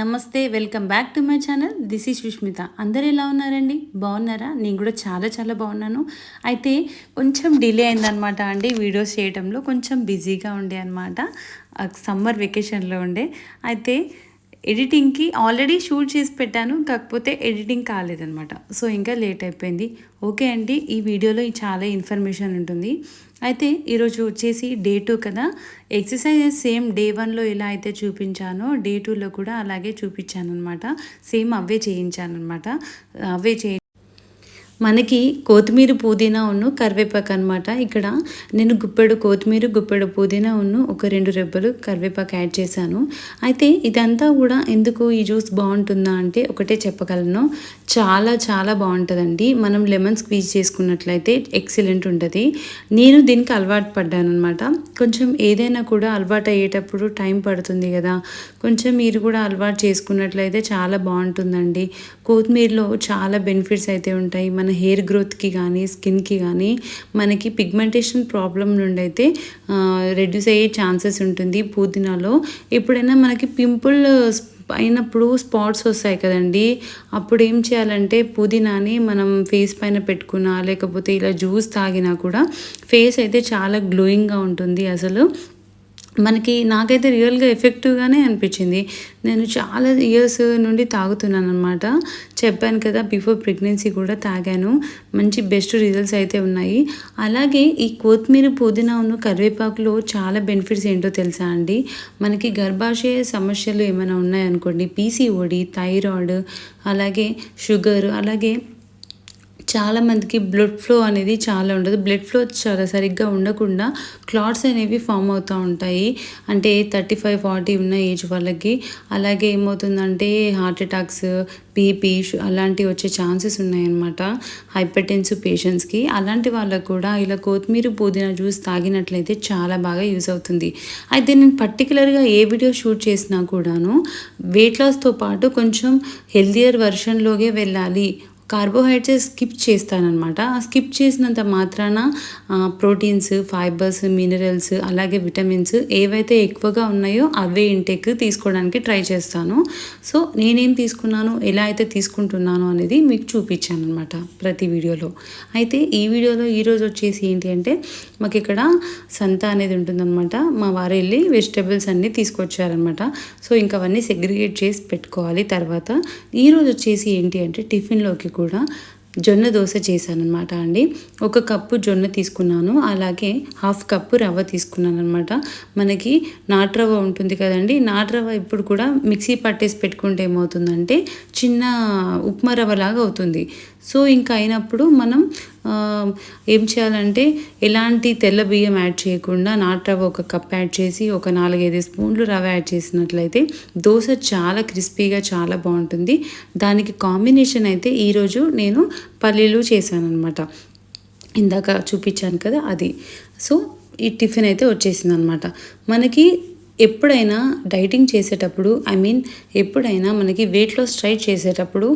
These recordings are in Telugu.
నమస్తే welcome back to my channel. This is Sushmita. అందరు ఎలా ఉన్నారండి? బాగున్నారా? నేను కూడా చాలా చాలా బాగున్నాను. అయితే కొంచెం డిలే అయిందనమాట అండి వీడియోస్ చేయడంలో కొంచెం బిజీగా ఉండే అనమాట సమ్మర్ వెకేషన్లో ఉండే. అయితే ఎడిటింగ్కి ఆల్రెడీ షూట్ చేసి పెట్టాను కాకపోతే ఎడిటింగ్ కాలేదనమాట సో ఇంకా లేట్ అయిపోయింది. ఓకే అండి ఈ వీడియోలో చాలా ఇన్ఫర్మేషన్ ఉంటుంది. అయితే ఈరోజు వచ్చేసి డే టూ కదా? ఎక్సర్సైజెస్ సేమ్ డే వన్లో ఎలా అయితే చూపించానో డే టూలో కూడా అలాగే చూపించాను అనమాట సేమ్ అవే చేయించాను అనమాట అవే చేయ మనకి కొత్తిమీర పుదీనా ఉన్ను కరివేపాకు అనమాట ఇక్కడ నేను గుప్పెడు కొత్తిమీర గుప్పెడు పుదీనా ఉన్ను ఒక రెండు రెబ్బలు కరివేపాకు యాడ్ చేశాను. అయితే ఇదంతా కూడా ఎందుకు ఈ జ్యూస్ బాగుంటుందా అంటే ఒకటే చెప్పగలను. చాలా చాలా బాగుంటుందండి. మనం లెమన్ స్క్వీజ్ చేసుకున్నట్లయితే ఎక్సలెంట్ ఉంటుంది. నేను దీనికి అలవాటు పడ్డాను అనమాట కొంచెం ఏదైనా కూడా అలవాటు అయ్యేటప్పుడు టైం పడుతుంది కదా. కొంచెం మీరు కూడా అలవాటు చేసుకున్నట్లయితే చాలా బాగుంటుందండి. కొత్తిమీరలో చాలా బెనిఫిట్స్ అయితే ఉంటాయి. మన హెయిర్ గ్రోత్కి కానీ స్కిన్కి కానీ మనకి పిగ్మెంటేషన్ ప్రాబ్లం నుండి అయితే రెడ్యూస్ అయ్యే ఛాన్సెస్ ఉంటుంది పుదీనాలో. ఎప్పుడైనా మనకి పింపుల్ అయినప్పుడు స్పాట్స్ వస్తాయి కదండి. అప్పుడు ఏం చేయాలంటే పుదీనాని మనం ఫేస్ పైన పెట్టుకున్నా లేకపోతే ఇలా జ్యూస్ తాగినా కూడా ఫేస్ అయితే చాలా గ్లోయింగ్గా ఉంటుంది అసలు. మనకి నాకైతే రియల్గా ఎఫెక్టివ్గానే అనిపించింది. నేను చాలా ఇయర్స్ నుండి తాగుతున్నాను అనమాట చెప్పాను కదా బిఫోర్ ప్రెగ్నెన్సీ కూడా తాగాను. మంచి బెస్ట్ రిజల్ట్స్ అయితే ఉన్నాయి. అలాగే ఈ కొత్తిమీర పుదీనా ఉన్న కరివేపాకులో చాలా బెనిఫిట్స్ ఏంటో తెలుసా అండి? మనకి గర్భాశయ సమస్యలు ఏమైనా ఉన్నాయనుకోండి పీసీఓడి థైరాయిడ్ అలాగే షుగర్ అలాగే చాలామందికి బ్లడ్ ఫ్లో అనేది చాలా ఉండదు. బ్లడ్ ఫ్లో చాలా సరిగ్గా ఉండకుండా క్లాట్స్ అనేవి ఫామ్ అవుతూ ఉంటాయి. అంటే థర్టీ ఫైవ్ ఫార్టీ ఉన్న ఏజ్ వాళ్ళకి. అలాగే ఏమవుతుందంటే హార్ట్ అటాక్స్ బీపీ అలాంటివి వచ్చే ఛాన్సెస్ ఉన్నాయన్నమాట. హైపర్ టెన్సివ్ పేషెంట్స్కి అలాంటి వాళ్ళకు కూడా ఇలా కొత్తిమీర పుదీనా జ్యూస్ తాగినట్లయితే చాలా బాగా యూస్ అవుతుంది. అయితే నేను పర్టికులర్గా ఏ వీడియో షూట్ చేసినా కూడాను వెయిట్ లాస్తో పాటు కొంచెం హెల్దియర్ వెర్షన్లోకి వెళ్ళాలి. Carbohydrates skip చేస్తానన్నమాట. స్కిప్ చేసినంత మాత్రాన ప్రోటీన్స్ ఫైబర్స్ మినరల్స్ అలాగే విటమిన్స్ ఏవైతే ఎక్కువగా ఉన్నాయో అవే ఇంటెక్ తీసుకోవడానికి ట్రై చేస్తాను. సో నేనేం తీసుకున్నాను ఎలా అయితే తీసుకుంటున్నాను అనేది మీకు చూపించాను అనమాట ప్రతి వీడియోలో. అయితే ఈ వీడియోలో ఈరోజు వచ్చేసి ఏంటి అంటే మాకు ఇక్కడ సంత అనేది ఉంటుందన్నమాట. మా వారు వెళ్ళి వెజిటేబుల్స్ అన్నీ తీసుకొచ్చారనమాట సో ఇంకా అవన్నీ సెగ్రిగేట్ చేసి పెట్టుకోవాలి తర్వాత. ఈరోజు వచ్చేసి ఏంటి అంటే టిఫిన్లోకి కూడా జొన్న దోశ చేశానమాట అండి. ఒక కప్పు జొన్న తీసుకున్నాను. అలాగే హాఫ్ కప్పు రవ్వ తీసుకున్నాను అనమాట మనకి నాటు రవ్వ ఉంటుంది కదండి. నాటు రవ్వ ఇప్పుడు కూడా మిక్సీ పట్టేసి పెట్టుకుంటే ఏమవుతుందంటే చిన్న ఉప్మా రవ్వ లాగా అవుతుంది. సో ఇంకా అయినప్పుడు మనం ఏం చేయాలంటే ఎలాంటి తెల్ల బియ్యం యాడ్ చేయకుండా నాటు రవ్వ ఒక కప్ యాడ్ చేసి ఒక నాలుగైదు స్పూన్లు రవ్వ యాడ్ చేసినట్లయితే దోశ చాలా క్రిస్పీగా చాలా బాగుంటుంది. దానికి కాంబినేషన్ అయితే ఈరోజు నేను పల్లీలు చేశాను అనమాట ఇందాక చూపించాను కదా అది. సో ఈ టిఫిన్ అయితే వచ్చేసింది అనమాట మనకి ఎప్పుడైనా డైటింగ్ చేసేటప్పుడు ఐ మీన్ ఎప్పుడైనా మనకి వెయిట్ లాస్ ట్రై చేసేటప్పుడు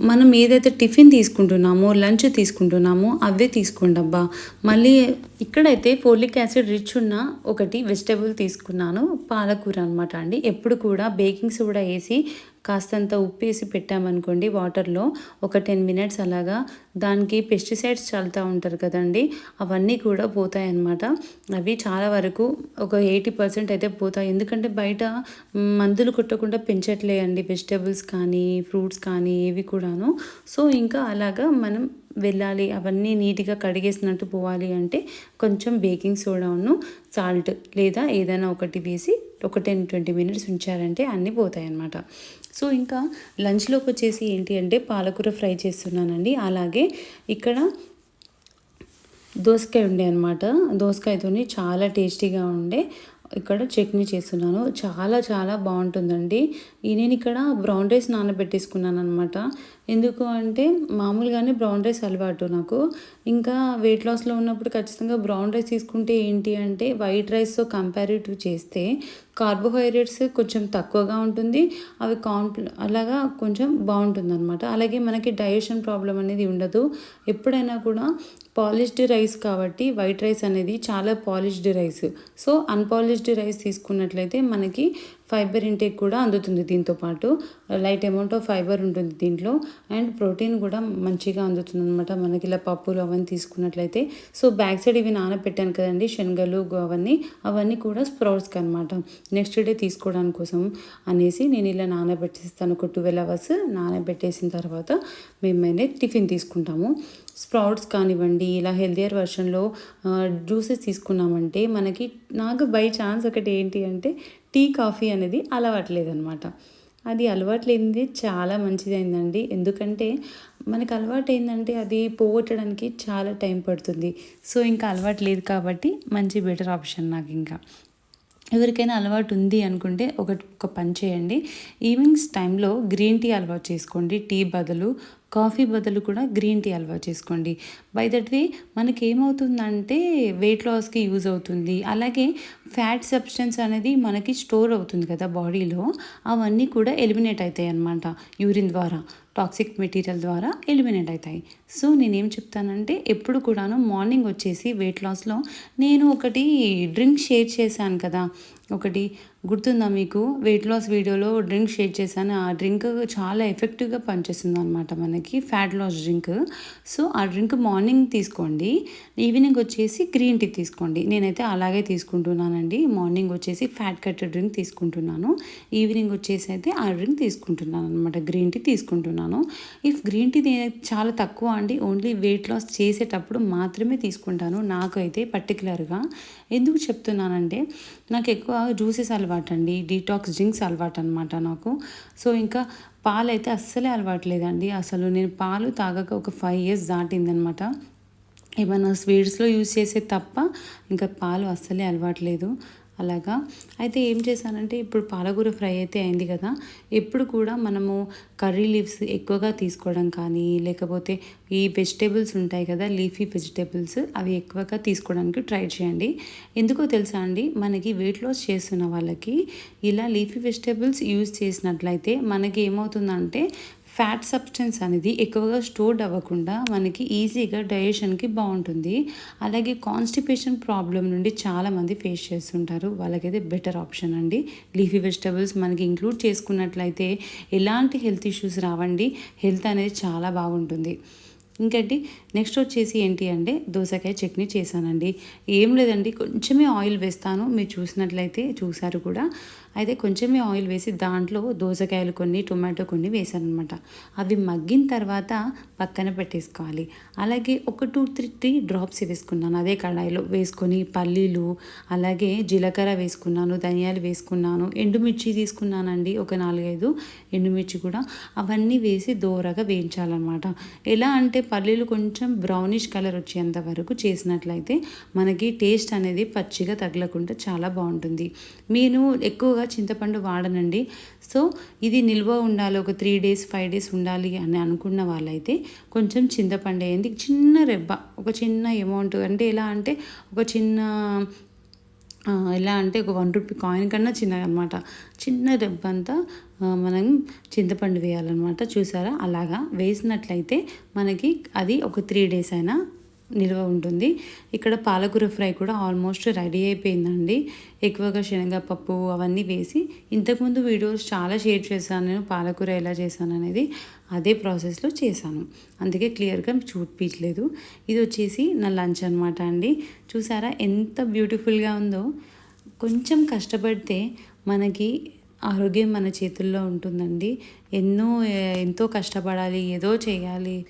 మనం ఏదైతే టిఫిన్ తీసుకుంటున్నామో లంచ్ తీసుకుంటున్నామో అవే తీసుకోండి అబ్బా. మళ్ళీ ఇక్కడైతే ఫోలిక్ యాసిడ్ రిచ్ ఉన్న ఒకటి వెజిటేబుల్ తీసుకున్నాను పాలకూర అనమాట అండి. ఎప్పుడు కూడా బేకింగ్ సోడా వేసి కాస్తంత ఉప్పేసి పెట్టామనుకోండి వాటర్లో ఒక టెన్ మినిట్స్ అలాగా. దానికి పెస్టిసైడ్స్ చల్లుతూ ఉంటారు కదండి అవన్నీ కూడా పోతాయి అన్నమాట అవి చాలా వరకు ఒక ఎయిటీ పర్సెంట్ అయితే పోతాయి. ఎందుకంటే బయట మందులు కొట్టకుండా పెంచట్లే అండి వెజిటేబుల్స్ కానీ ఫ్రూట్స్ కానీ ఏవి కూడాను. సో ఇంకా అలాగా మనం వెళ్ళాలి అవన్నీ నీట్గా కడిగేసినట్టు పోవాలి అంటే కొంచెం బేకింగ్ సోడాను సాల్ట్ లేదా ఏదైనా ఒకటి వేసి ఒక టెన్ ట్వంటీ మినిట్స్ ఉంచారంటే అన్నీ పోతాయి అన్నమాట సో ఇంకా లంచ్లోకి వచ్చేసి ఏంటి అంటే పాలకూర ఫ్రై చేస్తున్నానండి. అలాగే ఇక్కడ దోసకాయ ఉండే అనమాట దోసకాయతో చాలా టేస్టీగా ఉండే. ఇక్కడ చట్నీ చేస్తున్నాను. చాలా చాలా బాగుంటుందండి. నేను ఇక్కడ బ్రౌన్ రైస్ నానబెట్టేసుకున్నాను అనమాట ఎందుకు అంటే మామూలుగానే బ్రౌన్ రైస్ అలవాటు నాకు. ఇంకా వెయిట్ లాస్లో ఉన్నప్పుడు ఖచ్చితంగా బ్రౌన్ రైస్ తీసుకుంటే ఏంటి అంటే వైట్ రైస్తో కంపారిటివ్ చేస్తే కార్బోహైడ్రేట్స్ కొంచెం తక్కువగా ఉంటుంది. అవి కాంప్ల అలాగా కొంచెం బాగుంటుంది అనమాట అలాగే మనకి డైజెషన్ ప్రాబ్లం అనేది ఉండదు. ఎప్పుడైనా కూడా పాలిష్డ్ రైస్ కాబట్టి వైట్ రైస్ అనేది చాలా polished rice so unpolished rice తీసుకున్నట్లయితే మనకి ఫైబర్ ఇంటేక్ కూడా అందుతుంది దీంతో పాటు. లైట్ అమౌంట్ ఆఫ్ ఫైబర్ ఉంటుంది దీంట్లో. అండ్ ప్రోటీన్ కూడా మంచిగా అందుతుంది అనమాట మనకి ఇలా పప్పులు అవన్నీ తీసుకున్నట్లయితే. సో బ్యాక్ సైడ్ ఇవి నానబెట్టాను కదండి శనగలు గు- అవన్నీ. అవన్నీ కూడా స్ప్రౌట్స్కి అనమాట నెక్స్ట్ డే తీసుకోవడానికి కోసం అనేసి నేను ఇలా నానబెట్టేస్తాను. ఒక ట్వెల్వ్ అవర్స్ నానబెట్టేసిన తర్వాత మేమైతే టిఫిన్ తీసుకుంటాము. స్ప్రౌట్స్ కానివ్వండి ఇలా హెల్దియర్ వర్షన్లో జ్యూసెస్ తీసుకున్నామంటే మనకి నాకు బై ఛాన్స్ ఒకటి ఏంటి అంటే టీ కాఫీ అనేది అలవాట్లేదనమాట. అది అలవాట్లేనిది చాలా మంచిదైందండి. ఎందుకంటే మనకు అలవాటు ఏంటంటే అది పోగొట్టడానికి చాలా టైం పడుతుంది. సో ఇంకా అలవాటు లేదు కాబట్టి మంచి బెటర్ ఆప్షన్ నాకు ఇంకా ఎవరికైనా అలవాటు ఉంది అనుకుంటే ఒక ఒక పని చేయండి. ఈవినింగ్స్ టైంలో గ్రీన్ టీ అలవాటు చేసుకోండి. టీ బదులు కాఫీ బదులు కూడా గ్రీన్ టీ అలవాటు చేసుకోండి. బై దట్ వే మనకి ఏమవుతుందంటే వెయిట్ లాస్కి యూజ్ అవుతుంది. అలాగే ఫ్యాట్ సబ్స్టెన్స్ అనేది మనకి స్టోర్ అవుతుంది కదా బాడీలో అవన్నీ కూడా ఎలిమినేట్ అవుతాయి అన్నమాట. యూరిన్ ద్వారా టాక్సిక్ మెటీరియల్ ద్వారా ఎలిమినేట్ అవుతాయి. సో నేనేం చెప్తానంటే ఎప్పుడు కూడాను మార్నింగ్ వచ్చేసి వెయిట్ లాస్లో నేను ఒకటి డ్రింక్ షేర్ చేశాను కదా. ఒకటి గుర్తుందా మీకు? వెయిట్ లాస్ వీడియోలో డ్రింక్ షేర్ చేశాను. ఆ డ్రింక్ చాలా ఎఫెక్టివ్గా పనిచేస్తుంది అనమాట మనకి ఫ్యాట్ లాస్ డ్రింక్. సో ఆ డ్రింక్ మార్నింగ్ తీసుకోండి ఈవినింగ్ వచ్చేసి గ్రీన్ టీ తీసుకోండి. నేనైతే అలాగే తీసుకుంటున్నానండి. మార్నింగ్ వచ్చేసి ఫ్యాట్ కట్ డ్రింక్ తీసుకుంటున్నాను. ఈవినింగ్ వచ్చేసి అయితే ఆ డ్రింక్ తీసుకుంటున్నాను అనమాట గ్రీన్ టీ తీసుకుంటున్నాను. ఇఫ్ గ్రీన్ టీ చాలా తక్కువ అండి ఓన్లీ వెయిట్ లాస్ చేసేటప్పుడు మాత్రమే తీసుకుంటాను నాకు అయితే పర్టికులర్గా ఎందుకు చెప్తున్నానంటే నాకు ఎక్కువ జ్యూసెస్ అలవాటు అండి డీటాక్స్ డ్రింక్స్ అలవాటు అనమాట నాకు. సో ఇంకా పాలు అయితే అస్సలే అలవాటు లేదండి అసలు నేను పాలు తాగక ఒక ఫైవ్ ఇయర్స్ దాటిందనమాట ఏమైనా స్వీట్స్లో యూజ్ చేసే తప్ప ఇంకా పాలు అస్సలే అలవాట్లేదు. అలాగా. అయితే ఏం చేశానంటే ఇప్పుడు పాలకూర ఫ్రై అయితే అయింది కదా ఎప్పుడు కూడా మనము కర్రీ లీవ్స్ ఎక్కువగా తీసుకోవడం కానీ లేకపోతే ఈ వెజిటేబుల్స్ ఉంటాయి కదా లీఫీ వెజిటేబుల్స్ అవి ఎక్కువగా తీసుకోవడానికి ట్రై చేయండి. ఎందుకో తెలుసా అండి మనకి వెయిట్ లాస్ చేస్తున్న వాళ్ళకి ఇలా లీఫీ వెజిటేబుల్స్ యూజ్ చేసినట్లయితే మనకి ఏమవుతుందంటే ఫ్యాట్ సబ్స్టెన్స్ అనేది ఎక్కువగా స్టోర్డ్ అవ్వకుండా మనకి ఈజీగా డైజెషన్కి బాగుంటుంది. అలాగే కాన్స్టిపేషన్ ప్రాబ్లం నుండి చాలామంది ఫేస్ చేస్తుంటారు. వాళ్ళకైతే బెటర్ ఆప్షన్ అండి. లీఫీ వెజిటబుల్స్ మనకి ఇంక్లూడ్ చేసుకున్నట్లయితే ఎలాంటి హెల్త్ ఇష్యూస్ రావండి. హెల్త్ అనేది చాలా బాగుంటుంది. ఇంకటి? నెక్స్ట్ వచ్చేసి ఏంటి అంటే దోసకాయ చట్నీ చేశానండి. ఏం లేదండి. కొంచెమే ఆయిల్ వేస్తాను. మీరు చూసినట్లయితే చూసారు కూడా. అయితే కొంచెమే ఆయిల్ వేసి దాంట్లో దోసకాయలు కొన్ని టొమాటో కొన్ని వేసాను అనమాట అవి మగ్గిన తర్వాత పక్కన పెట్టేసుకోవాలి. అలాగే ఒక టూ త్రీ త్రీ డ్రాప్స్ వేసుకున్నాను. అదే కడాయిలో వేసుకొని పల్లీలు అలాగే జీలకర్ర వేసుకున్నాను ధనియాలు వేసుకున్నాను ఎండుమిర్చి తీసుకున్నానండి ఒక నాలుగైదు ఎండుమిర్చి కూడా. అవన్నీ వేసి దోరగా వేయించాలన్నమాట ఎలా అంటే పల్లీలు కొంచెం బ్రౌనిష్ కలర్ వచ్చేంత వరకు చేసినట్లయితే మనకి టేస్ట్ అనేది పచ్చిగా తగలకుండా చాలా బాగుంటుంది. నేను ఎక్కువగా చింతపండు వాడనండి. సో ఇది నిల్వ ఉండాలి ఒక త్రీ డేస్ ఫైవ్ డేస్ ఉండాలి అని అనుకున్న వాళ్ళైతే కొంచెం చింతపండు వేయండి. చిన్న రెబ్బ ఒక చిన్న అమౌంట్ అంటే ఎలా అంటే ఒక చిన్న ఎలా అంటే ఒక వన్ రూపీ కాయిన్ కన్నా చిన్నగా అనమాట చిన్న రెబ్బంతా మనం చింతపండు వేయాలన్నమాట. చూసారా? అలాగా వేసినట్లయితే మనకి అది ఒక త్రీ డేస్ అయినా నిల్వ ఉంటుంది. ఇక్కడ పాలకూర ఫ్రై కూడా ఆల్మోస్ట్ రెడీ అయిపోయిందండి. ఎక్కువగా శనగపప్పు అవన్నీ వేసి ఇంతకుముందు వీడియోస్ చాలా షేర్ చేశాను. నేను పాలకూర ఎలా చేశాను అనేది అదే ప్రాసెస్లో చేశాను. అందుకే క్లియర్గా చూపించలేదు ఇది వచ్చేసి నా లంచ్ అనమాట అండి. చూసారా ఎంత బ్యూటిఫుల్గా ఉందో. కొంచెం కష్టపడితే మనకి ఆరోగ్యం మన చేతుల్లో ఉంటుందండి. ఎన్నో ఎంతో కష్టపడాలి ఏదో చేయాలి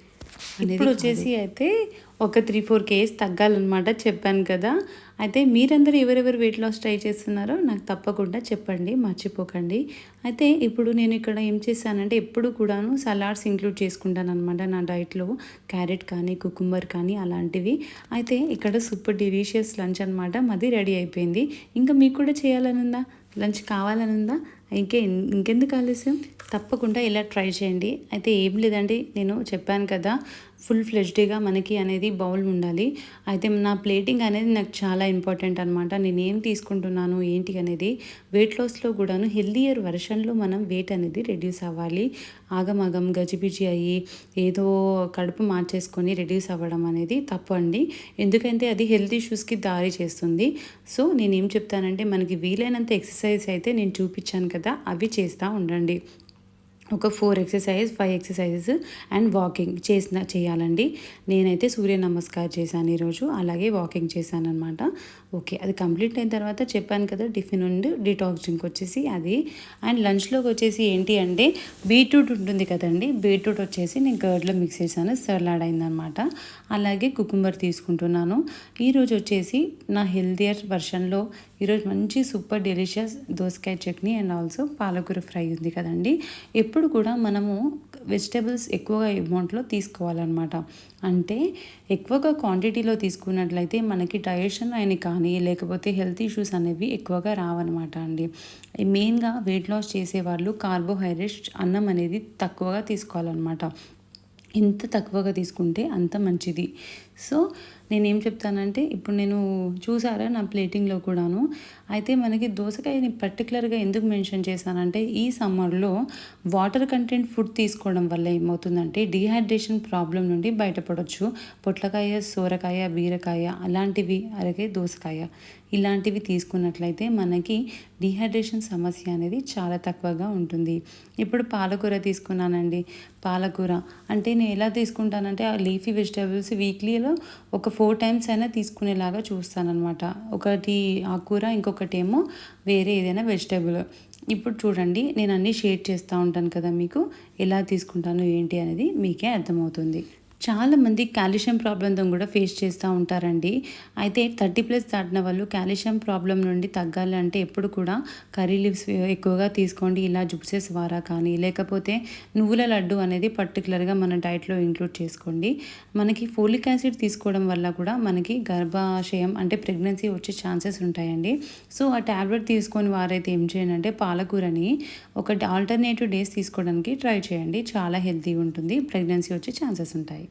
ఇప్పుడు వచ్చేసి అయితే ఒక త్రీ ఫోర్ కేస్ తగ్గాలన్నమాట చెప్పాను కదా. అయితే మీరందరూ ఎవరెవరు వెయిట్ లాస్ ట్రై చేస్తున్నారో నాకు తప్పకుండా చెప్పండి మర్చిపోకండి. అయితే ఇప్పుడు నేను ఇక్కడ ఏం చేశానంటే ఎప్పుడు కూడాను సలాడ్స్ ఇంక్లూడ్ చేసుకుంటాను అనమాట నా డైట్లో క్యారెట్ కానీ కుకుంబర్ కానీ అలాంటివి. అయితే ఇక్కడ సూపర్ డిలీషియస్ లంచ్ అనమాట మాది రెడీ అయిపోయింది. ఇంకా మీకు కూడా చేయాలని ఉందా లంచ్ కావాలని ఉందా ఇంకే ఇంకెందుకు ఆలస్యం? తప్పకుండా ఇలా ట్రై చేయండి. అయితే ఏం లేదండి నేను చెప్పాను కదా. ఫుల్ ఫ్లెష్డ్గా మనకి అనేది బౌల్ ఉండాలి. అయితే నా ప్లేటింగ్ అనేది నాకు చాలా ఇంపార్టెంట్ అనమాట నేను ఏం తీసుకుంటున్నాను ఏంటి అనేది వెయిట్ లాస్లో కూడాను హెల్దియర్ వెర్షన్లో మనం వెయిట్ అనేది రెడ్యూస్ అవ్వాలి. ఆగమాగం గజిబిజి అయ్యి ఏదో కడుపు మార్చేసుకొని రెడ్యూస్ అవ్వడం అనేది తప్పు అండి. ఎందుకంటే అది హెల్త్ ఇష్యూస్కి దారి చేస్తుంది. సో నేను ఏం చెప్తానంటే మనకి వీలైనంత ఎక్సర్సైజ్ అయితే నేను చూపించాను కదా అవి చేస్తూ ఉండండి. ఒక four exercise five exercises and walking చేసిన చేయాలండి. నేనైతే సూర్య నమస్కారం చేశాను ఈరోజు. అలాగే వాకింగ్ చేశాను అనమాట ఓకే అది కంప్లీట్ అయిన తర్వాత చెప్పాను కదా టిఫిన్ ఉండి డిటాక్స్ డ్రింక్ వచ్చేసి అది. అండ్ లంచ్లోకి వచ్చేసి ఏంటి అంటే బీట్రూట్ ఉంటుంది కదండి బీట్రూట్ వచ్చేసి నేను కర్డ్లో మిక్స్ చేశాను సలాడ్ అయిందనమాట అలాగే కుకుంబర్ తీసుకుంటున్నాను. ఈరోజు వచ్చేసి నా హెల్దియర్ వర్షన్లో ఈరోజు మంచి సూపర్ డెలిషియస్ దోసకాయ చట్నీ అండ్ ఆల్సో పాలకూర ఫ్రై ఉంది కదండి. ఎప్పుడు కూడా మనము వెజిటేబుల్స్ ఎక్కువగా అమౌంట్లో తీసుకోవాలన్నమాట. అంటే ఎక్కువగా క్వాంటిటీలో తీసుకున్నట్లయితే మనకి డైజెషన్ అని కానీ లేకపోతే హెల్త్ ఇష్యూస్ అనేవి ఎక్కువగా రావన్నమాట అండి. మెయిన్గా వెయిట్ లాస్ చేసేవాళ్ళు కార్బోహైడ్రేట్స్ అన్నం అనేది తక్కువగా తీసుకోవాలన్నమాట. ఎంత తక్కువగా తీసుకుంటే అంత మంచిది. సో నేనేం చెప్తానంటే ఇప్పుడు నేను చూసారా నా ప్లేటింగ్లో కూడాను? అయితే మనకి దోసకాయని పర్టికులర్గా ఎందుకు మెన్షన్ చేశానంటే ఈ సమ్మర్లో వాటర్ కంటెంట్ ఫుడ్ తీసుకోవడం వల్ల ఏమవుతుందంటే డిహైడ్రేషన్ ప్రాబ్లం నుండి బయటపడవచ్చు పొట్లకాయ సోరకాయ బీరకాయ అలాంటివి అలాగే దోసకాయ ఇలాంటివి తీసుకున్నట్లయితే మనకి డిహైడ్రేషన్ సమస్య అనేది చాలా తక్కువగా ఉంటుంది. ఇప్పుడు పాలకూర తీసుకున్నానండి. పాలకూర అంటే నేను ఎలా తీసుకుంటానంటే ఆ లీఫీ వెజిటేబుల్స్ వీక్లీ వీక్లీలో ఒక ఫోర్ టైమ్స్ అయినా తీసుకునేలాగా చూస్తానన్నమాట. ఒకటి ఆకుకూర ఇంకొకటి ఏమో వేరే ఏదైనా వెజిటేబుల్ ఇప్పుడు చూడండి నేను అన్నీ షేర్ చేస్తూ ఉంటాను కదా మీకు. ఎలా తీసుకుంటాను ఏంటి అనేది మీకే అర్థమవుతుంది. చాలామంది కాల్షియం ప్రాబ్లంతో కూడా ఫేస్ చేస్తూ ఉంటారండి. అయితే థర్టీ ప్లస్ దాటిన వాళ్ళు కాల్షియం ప్రాబ్లం నుండి తగ్గాలంటే ఎప్పుడు కూడా కర్రీ లీవ్స్ ఎక్కువగా తీసుకోండి. ఇలా జుప్సెస్ వారా కానీ లేకపోతే నువ్వుల లడ్డు అనేది పర్టికులర్గా మన డైట్లో ఇంక్లూడ్ చేసుకోండి. మనకి ఫోలిక్ యాసిడ్ తీసుకోవడం వల్ల కూడా మనకి గర్భాశయం అంటే ప్రెగ్నెన్సీ వచ్చే ఛాన్సెస్ ఉంటాయండి. సో ఆ ట్యాబ్లెట్ తీసుకొని వారైతే ఏం చేయండి అంటే పాలకూరని ఒక ఆల్టర్నేటివ్ డేస్ తీసుకోవడానికి ట్రై చేయండి. చాలా హెల్తీ ఉంటుంది. ప్రెగ్నెన్సీ వచ్చే ఛాన్సెస్ ఉంటాయి.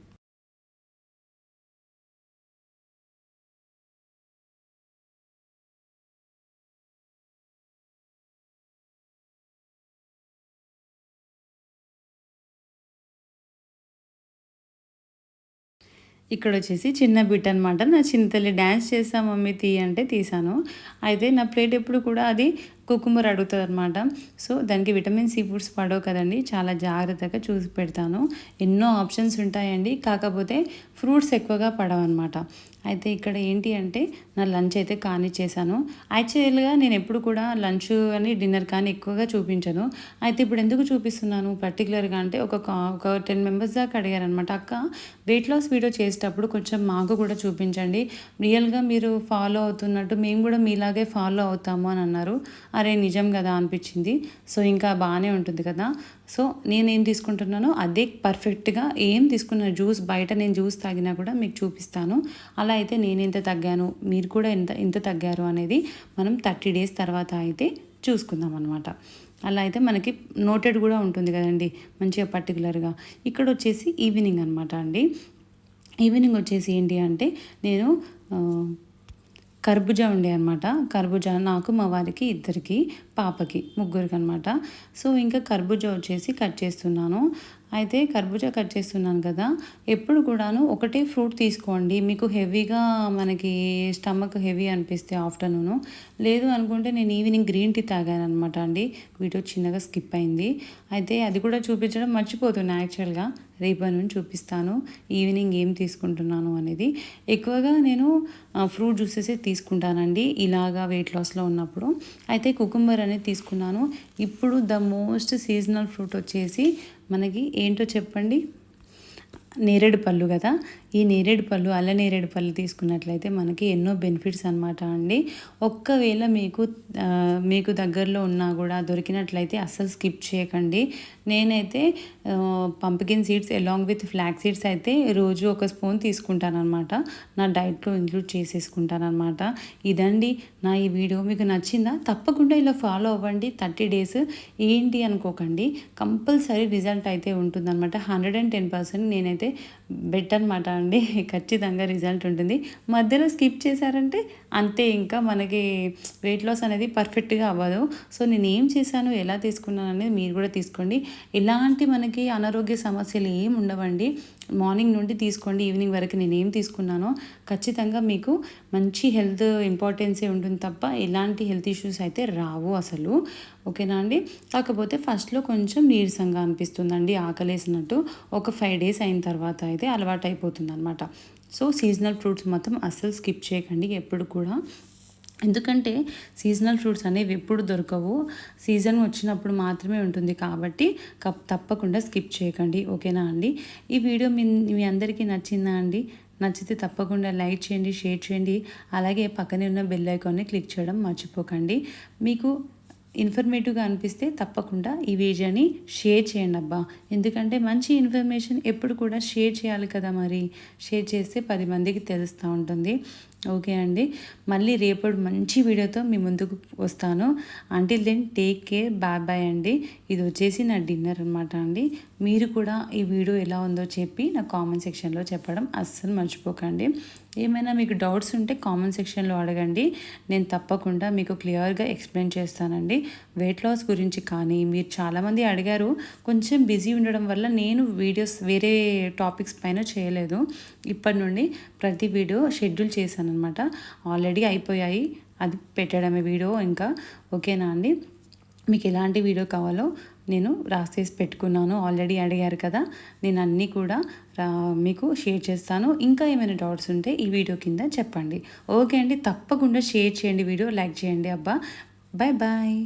ఇక్కడ వచ్చేసి చిన్న బిట్ అనమాట నా చిన్న తల్లి డ్యాన్స్ చేసా మమ్మీ తీ అంటే తీసాను. అయితే నా ప్లేట్ ఎప్పుడు కూడా అది కుకుమర్ అడుగుతుంది అనమాట సో దానికి విటమిన్ సి ఫుడ్స్ పడవు కదండి. చాలా జాగ్రత్తగా చూసి పెడతాను. ఎన్నో ఆప్షన్స్ ఉంటాయండి. కాకపోతే ఫ్రూట్స్ ఎక్కువగా పడవన్నమాట. అయితే ఇక్కడ ఏంటి అంటే నా లంచ్ అయితే కానీ చేశాను. యాక్చువల్గా నేను ఎప్పుడు కూడా లంచ్ కానీ డిన్నర్ కానీ ఎక్కువగా చూపించను. అయితే ఇప్పుడు ఎందుకు చూపిస్తున్నాను? పర్టికులర్గా అంటే ఒక ఒక టెన్ మెంబర్స్ దాకా అడిగారనమాట అక్క వెయిట్ లాస్ వీడియో చేసేటప్పుడు కొంచెం మాకు కూడా చూపించండి. రియల్గా మీరు ఫాలో అవుతున్నట్టు మేము కూడా మీలాగే ఫాలో అవుతాము అని అన్నారు. అరే నిజం కదా అనిపించింది. సో ఇంకా బాగానే ఉంటుంది కదా. సో నేనేం తీసుకుంటున్నానో అదే పర్ఫెక్ట్గా ఏం తీసుకున్న జ్యూస్ బయట నేను జ్యూస్ తాగినా కూడా మీకు చూపిస్తాను. అలా అయితే నేను ఎంత తగ్గాను మీరు కూడా ఎంత ఎంత తగ్గారు అనేది మనం థర్టీ డేస్ తర్వాత అయితే చూసుకుందాం అనమాట అలా అయితే మనకి నోటెడ్ కూడా ఉంటుంది కదండి మంచిగా పర్టికులర్గా ఇక్కడ వచ్చేసి ఈవినింగ్ అనమాట అండి. ఈవినింగ్ వచ్చేసి ఏంటి అంటే నేను కర్బుజా ఉండే అనమాట కర్బుజా నాకు మా వారికి ఇద్దరికి పాపకి ముగ్గురికి అనమాట సో ఇంకా కర్బూజా వచ్చేసి కట్ చేస్తున్నాను. అయితే కర్బూజా కట్ చేస్తున్నాను కదా ఎప్పుడు కూడాను ఒకటే ఫ్రూట్ తీసుకోండి. మీకు హెవీగా మనకి స్టమక్ హెవీ అనిపిస్తే ఆఫ్టర్నూను. లేదు అనుకుంటే నేను ఈవినింగ్ గ్రీన్ టీ తాగాను అనమాట అండి. వీడియో చిన్నగా స్కిప్ అయింది. అయితే అది కూడా చూపించడం మర్చిపోతున్నా యాక్చువల్గా. రేపటి నుంచి చూపిస్తాను ఈవినింగ్ ఏం తీసుకుంటున్నాను అనేది. ఎక్కువగా నేను ఫ్రూట్ జ్యూసెస్ తీసుకుంటానండి. ఇలాగా వెయిట్ లాస్లో ఉన్నప్పుడు. అయితే కుకుంబర్ అనేది తీసుకున్నాను. ఇప్పుడు ద మోస్ట్ సీజనల్ ఫ్రూట్ వచ్చేసి మనకి ఏంటో చెప్పండి. నేరేడు పళ్ళు కదా. ఈ నేరేడు పళ్ళు అల్ల నేరేడు పళ్ళు తీసుకున్నట్లయితే మనకి ఎన్నో బెనిఫిట్స్ అనమాట అండి. ఒక్కవేళ మీకు మీకు దగ్గరలో ఉన్నా కూడా దొరికినట్లయితే అస్సలు స్కిప్ చేయకండి. నేనైతే pumpkin seeds along with flax seeds అయితే రోజు ఒక స్పూన్ తీసుకుంటానమాట నా డైట్లో ఇంక్లూడ్ చేసేసుకుంటానమాట ఇదండి నా ఈ వీడియో. మీకు నచ్చిందా? తప్పకుండా ఇలా ఫాలో అవ్వండి. థర్టీ డేస్ ఏంటి అనుకోకండి. కంపల్సరీ రిజల్ట్ అయితే ఉంటుందన్నమాట. హండ్రెడ్ అండ్ టెన్ పర్సెంట్ నేనైతే బెట్ అనమాట అండి ఖచ్చితంగా రిజల్ట్ ఉంటుంది. మధ్యలో స్కిప్ చేశారంటే అంతే ఇంకా మనకి వెయిట్ లాస్ అనేది పర్ఫెక్ట్గా అవ్వదు. సో నేను ఏం చేశాను ఎలా తీసుకున్నాను అనేది మీరు కూడా తీసుకోండి. ఎలాంటి మనకి అనారోగ్య సమస్యలు ఏం ఉండవండి. మార్నింగ్ నుండి తీసుకోండి ఈవినింగ్ వరకు నేను ఏం తీసుకున్నానో ఖచ్చితంగా మీకు మంచి హెల్త్ ఇంపార్టెన్సే ఉంటుంది తప్ప ఎలాంటి హెల్త్ ఇష్యూస్ అయితే రావు అసలు. ఓకేనా అండి? కాకపోతే ఫస్ట్లో కొంచెం నీరసంగా అనిపిస్తుందండి ఆకలేసినట్టు. ఒక ఫైవ్ డేస్ అయిన తర్వాత అయితే అలవాటు అయిపోతుంది అనమాట సో సీజనల్ ఫ్రూట్స్ మాత్రం అస్సలు స్కిప్ చేయకండి ఎప్పుడు కూడా. ఎందుకంటే సీజనల్ ఫ్రూట్స్ అనేవి ఎప్పుడు దొరకవు. సీజన్ వచ్చినప్పుడు మాత్రమే ఉంటుంది కాబట్టి కప్ తప్పకుండా స్కిప్ చేయకండి. ఓకేనా అండి? ఈ వీడియో మీ మీ అందరికీ నచ్చిందా అండి? నచ్చితే తప్పకుండా లైక్ చేయండి షేర్ చేయండి. అలాగే పక్కనే ఉన్న బెల్ ఐకాన్ని క్లిక్ చేయడం మర్చిపోకండి. మీకు ఇన్ఫర్మేటివ్గా అనిపిస్తే తప్పకుండా ఈ వీడియోని షేర్ చేయండి అబ్బా. ఎందుకంటే మంచి ఇన్ఫర్మేషన్ ఎప్పుడు కూడా షేర్ చేయాలి కదా మరి. షేర్ చేస్తే పది మందికి తెలుస్తూ ఉంటుంది. ఓకే అండి. మళ్ళీ రేపటి మంచి వీడియోతో మీ ముందుకు వస్తాను. Until then take care bye bye అండి. ఇది వచ్చేసి నా డిన్నర్ అనమాట అండి. మీరు కూడా ఈ వీడియో ఎలా ఉందో చెప్పి నా కామెంట్ సెక్షన్లో చెప్పడం అస్సలు మర్చిపోకండి. ఏమైనా మీకు డౌట్స్ ఉంటే కామెంట్ సెక్షన్లో అడగండి. నేను తప్పకుండా మీకు క్లియర్గా ఎక్స్ప్లెయిన్ చేస్తానండి. వెయిట్ లాస్ గురించి కానీ మీరు చాలామంది అడిగారు. కొంచెం బిజీ ఉండడం వల్ల నేను వీడియోస్ వేరే టాపిక్స్ పైన చేయలేదు. ఇప్పటి నుండి ప్రతి వీడియో షెడ్యూల్ చేశాను అనమాట ఆల్రెడీ అయిపోయాయి. అది పెట్టడమే వీడియో ఇంకా. ఓకేనా అండి? మీకు ఎలాంటి వీడియో కావాలో నేను రాసేసి పెట్టుకున్నాను. ఆల్రెడీ అడిగారు కదా నేను అన్నీ కూడా మీకు షేర్ చేస్తాను. ఇంకా ఏమైనా డౌట్స్ ఉంటే ఈ వీడియో కింద చెప్పండి. ఓకే అండి తప్పకుండా షేర్ చేయండి వీడియో లైక్ చేయండి అబ్బా. Bye bye